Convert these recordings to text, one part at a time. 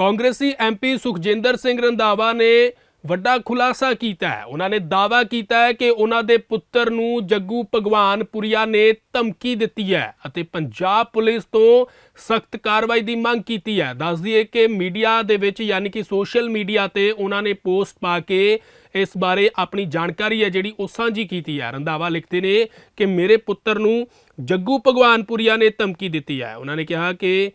ਕਾਂਗਰਸੀ ਐਮਪੀ ਸੁਖਜਿੰਦਰ ਸਿੰਘ ਰੰਧਾਵਾ ਨੇ ਵੱਡਾ ਖੁਲਾਸਾ ਕੀਤਾ ਹੈ। ਉਹਨਾਂ ਨੇ ਦਾਅਵਾ ਕੀਤਾ ਹੈ ਕਿ ਉਹਨਾਂ ਦੇ ਪੁੱਤਰ ਨੂੰ ਜੱਗੂ ਭਗਵਾਨ ਪੁਰੀਆ ਨੇ ਧਮਕੀ ਦਿੱਤੀ ਹੈ ਅਤੇ ਪੰਜਾਬ ਪੁਲਿਸ ਤੋਂ ਸਖਤ ਕਾਰਵਾਈ ਦੀ ਮੰਗ ਕੀਤੀ ਹੈ। ਦੱਸ ਦਈਏ ਕਿ ਮੀਡੀਆ ਦੇ ਵਿੱਚ ਯਾਨੀ ਕਿ ਸੋਸ਼ਲ ਮੀਡੀਆ ਤੇ ਉਹਨਾਂ ਨੇ ਪੋਸਟ ਪਾ ਕੇ ਇਸ ਬਾਰੇ ਆਪਣੀ ਜਾਣਕਾਰੀ ਹੈ ਜਿਹੜੀ ਉਹ ਸਾਂਝੀ ਕੀਤੀ ਹੈ। ਰੰਧਾਵਾ ਲਿਖਦੇ ਨੇ ਕਿ ਮੇਰੇ ਪੁੱਤਰ ਨੂੰ ਜੱਗੂ ਭਗਵਾਨਪੁਰੀਆ ਨੇ ਧਮਕੀ ਦਿੱਤੀ ਹੈ। ਉਹਨਾਂ ਨੇ ਕਿਹਾ ਕਿ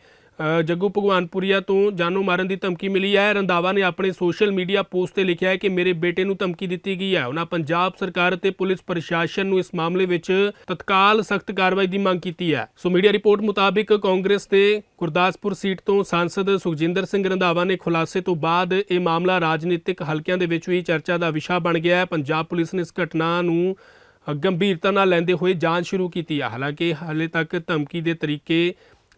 ਜੱਗੂ ਭਗਵਾਨਪੁਰੀਆ ਤੋਂ ਜਾਨੋਂ ਮਾਰਨ ਦੀ ਧਮਕੀ ਮਿਲੀ ਹੈ। ਰੰਧਾਵਾ ਨੇ ਆਪਣੇ ਸੋਸ਼ਲ ਮੀਡੀਆ ਪੋਸਟ ਤੇ ਲਿਖਿਆ ਹੈ ਕਿ ਮੇਰੇ ਬੇਟੇ ਨੂੰ ਧਮਕੀ ਦਿੱਤੀ ਗਈ ਹੈ। ਉਹਨਾਂ ਪੰਜਾਬ ਸਰਕਾਰ ਅਤੇ ਪੁਲਿਸ ਪ੍ਰਸ਼ਾਸਨ ਨੂੰ ਇਸ ਮਾਮਲੇ ਵਿੱਚ ਤਤਕਾਲ ਸਖਤ ਕਾਰਵਾਈ ਦੀ ਮੰਗ ਕੀਤੀ ਹੈ। ਸੋ ਮੀਡੀਆ ਰਿਪੋਰਟ ਮੁਤਾਬਿਕ ਕਾਂਗਰਸ ਦੇ ਗੁਰਦਾਸਪੁਰ ਸੀਟ ਤੋਂ ਸਾਂਸਦ ਸੁਖਜਿੰਦਰ ਸਿੰਘ ਰੰਧਾਵਾ ਨੇ ਖੁਲਾਸੇ ਤੋਂ ਬਾਅਦ ਇਹ ਮਾਮਲਾ ਰਾਜਨੀਤਿਕ ਹਲਕਿਆਂ ਦੇ ਵਿੱਚ ਵੀ ਚਰਚਾ ਦਾ ਵਿਸ਼ਾ ਬਣ ਗਿਆ ਹੈ। ਪੰਜਾਬ ਪੁਲਿਸ ਨੇ ਇਸ ਘਟਨਾ ਨੂੰ ਗੰਭੀਰਤਾ ਨਾਲ ਲੈਂਦੇ ਹੋਏ ਜਾਂਚ ਸ਼ੁਰੂ ਕੀਤੀ ਹੈ। ਹਾਲਾਂਕਿ ਹਾਲੇ ਤੱਕ ਧਮਕੀ ਦੇ ਤਰੀਕੇ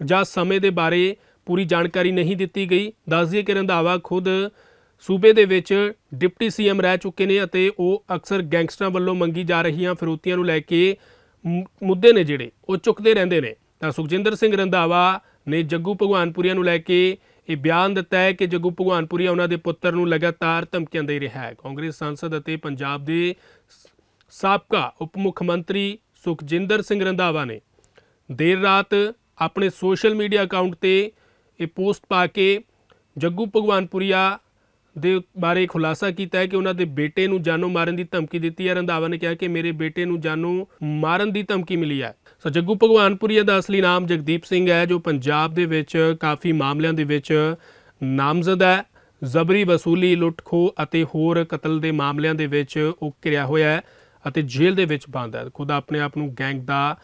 ਜਾਂ ਸਮੇਂ ਦੇ ਬਾਰੇ ਪੂਰੀ ਜਾਣਕਾਰੀ ਨਹੀਂ ਦਿੱਤੀ ਗਈ। ਦੱਸ ਦਈਏ ਕਿ ਰੰਧਾਵਾ ਖੁਦ ਸੂਬੇ ਦੇ ਵਿੱਚ ਡਿਪਟੀ ਸੀਐਮ ਰਹਿ ਚੁੱਕੇ ਨੇ ਅਤੇ ਉਹ ਅਕਸਰ ਗੈਂਗਸਟਰਾਂ ਵੱਲੋਂ ਮੰਗੀ ਜਾ ਰਹੀਆਂ ਫਿਰੋਤੀਆਂ ਨੂੰ ਲੈ ਕੇ ਮੁੱਦੇ ਨੇ ਜਿਹੜੇ, ਉਹ ਚੁੱਕਦੇ ਰਹਿੰਦੇ ਨੇ। ਤਾਂ ਸੁਖਜਿੰਦਰ ਸਿੰਘ ਰੰਧਾਵਾ ਨੇ ਜੱਗੂ ਭਗਵਾਨਪੁਰੀਆ ਨੂੰ ਲੈ ਕੇ ਇਹ ਬਿਆਨ ਦਿੱਤਾ ਹੈ ਕਿ ਜੱਗੂ ਭਗਵਾਨਪੁਰੀਆ ਉਹਨਾਂ ਦੇ ਪੁੱਤਰ ਨੂੰ ਲਗਾਤਾਰ ਧਮਕੀਆਂ ਦੇ ਰਿਹਾ ਹੈ। ਕਾਂਗਰਸ ਸੰਸਦ ਅਤੇ ਪੰਜਾਬ ਦੇ ਸਾਬਕਾ ਉਪ ਮੁੱਖ ਮੰਤਰੀ ਸੁਖਜਿੰਦਰ ਸਿੰਘ ਰੰਧਾਵਾ ਨੇ ਦੇਰ ਰਾਤ ਆਪਣੇ ਸੋਸ਼ਲ ਮੀਡੀਆ ਅਕਾਊਂਟ ਤੇ ਇਹ ਪੋਸਟ ਪਾ ਕੇ ਜੱਗੂ ਭਗਵਾਨਪੁਰੀਆ ਦੇ ਬਾਰੇ ਖੁਲਾਸਾ ਕੀਤਾ ਹੈ ਕਿ ਉਹਨਾਂ ਦੇ ਬੇਟੇ ਨੂੰ ਜਾਨੋਂ ਮਾਰਨ ਦੀ ਧਮਕੀ ਦਿੱਤੀ ਹੈ। ਰੰਧਾਵਾ ਨੇ ਕਿਹਾ ਕਿ ਮੇਰੇ ਬੇਟੇ ਨੂੰ ਜਾਨੋਂ ਮਾਰਨ ਦੀ ਧਮਕੀ ਮਿਲੀ ਹੈ। ਸੋ ਜੱਗੂ ਭਗਵਾਨਪੁਰੀਆ ਦਾ ਅਸਲੀ ਨਾਮ ਜਗਦੀਪ ਸਿੰਘ ਹੈ, ਜੋ ਪੰਜਾਬ ਦੇ ਵਿੱਚ ਕਾਫੀ ਮਾਮਲਿਆਂ ਦੇ ਵਿੱਚ ਨਾਮਜ਼ਦ ਹੈ। ਜ਼ਬਰੀ ਵਸੂਲੀ, ਲੁੱਟਖੋ ਅਤੇ ਹੋਰ ਕਤਲ ਦੇ ਮਾਮਲਿਆਂ ਦੇ ਵਿੱਚ ਉਹ ਘਿਰਿਆ ਹੋਇਆ ਹੈ ਅਤੇ ਜੇਲ੍ਹ ਦੇ ਵਿੱਚ ਬੰਦ ਹੈ। ਖੁਦ ਆਪਣੇ ਆਪ ਨੂੰ ਗੈਂਗ ਦਾ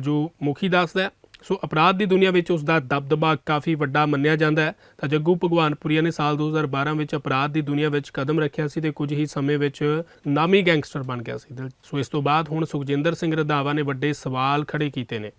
ਜੋ ਮੁਖੀ ਦੱਸਦਾ ਸੋ ਅਪਰਾਧ ਦੀ ਦੁਨੀਆ ਵਿੱਚ ਉਸ ਦਾ ਦਬਦਬਾ ਕਾਫੀ ਵੱਡਾ ਮੰਨਿਆ ਜਾਂਦਾ ਹੈ। ਤਾਂ ਜੱਗੂ ਭਗਵਾਨਪੁਰੀਆ ਨੇ ਸਾਲ 2012 ਵਿੱਚ ਅਪਰਾਧ ਦੀ ਦੁਨੀਆ ਵਿੱਚ ਕਦਮ ਰੱਖਿਆ ਸੀ ਤੇ ਕੁਝ ਹੀ ਸਮੇਂ ਵਿੱਚ ਨਾਮੀ ਗੈਂਗਸਟਰ ਬਣ ਗਿਆ ਸੀ। ਤੇ ਸੋ ਇਸ ਤੋਂ ਬਾਅਦ ਹੁਣ ਸੁਖਜਿੰਦਰ ਸਿੰਘ ਰੰਧਾਵਾ ਨੇ ਵੱਡੇ ਸਵਾਲ ਖੜੇ ਕੀਤੇ ਨੇ।